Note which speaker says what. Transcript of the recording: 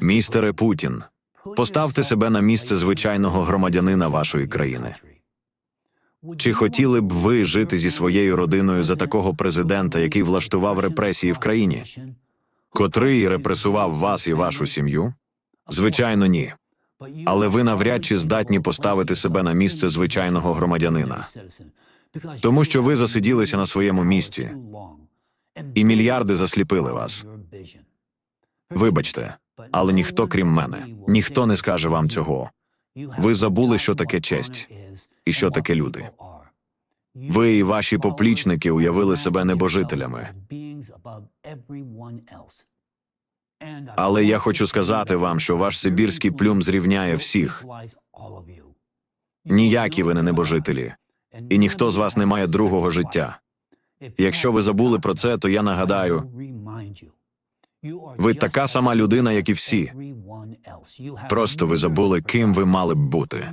Speaker 1: Містере Путін, поставте себе на місце звичайного громадянина вашої країни. Чи хотіли б ви жити зі своєю родиною за такого президента, який влаштував репресії в країні, котрий репресував вас і вашу сім'ю? Звичайно, ні. Але ви навряд чи здатні поставити себе на місце звичайного громадянина, тому що ви засиділися на своєму місці, і мільярди засліпили вас. Вибачте, але ніхто, крім мене, ніхто не скаже вам цього. Ви забули, що таке честь і що таке люди. Ви і ваші поплічники уявили себе небожителями. Але я хочу сказати вам, що ваш сибірський плюм зрівняє всіх. Ніякі ви не небожителі, і ніхто з вас не має другого життя. Якщо ви забули про це, то я нагадаю, ви така сама людина, як і всі. Просто ви забули, ким ви мали б бути.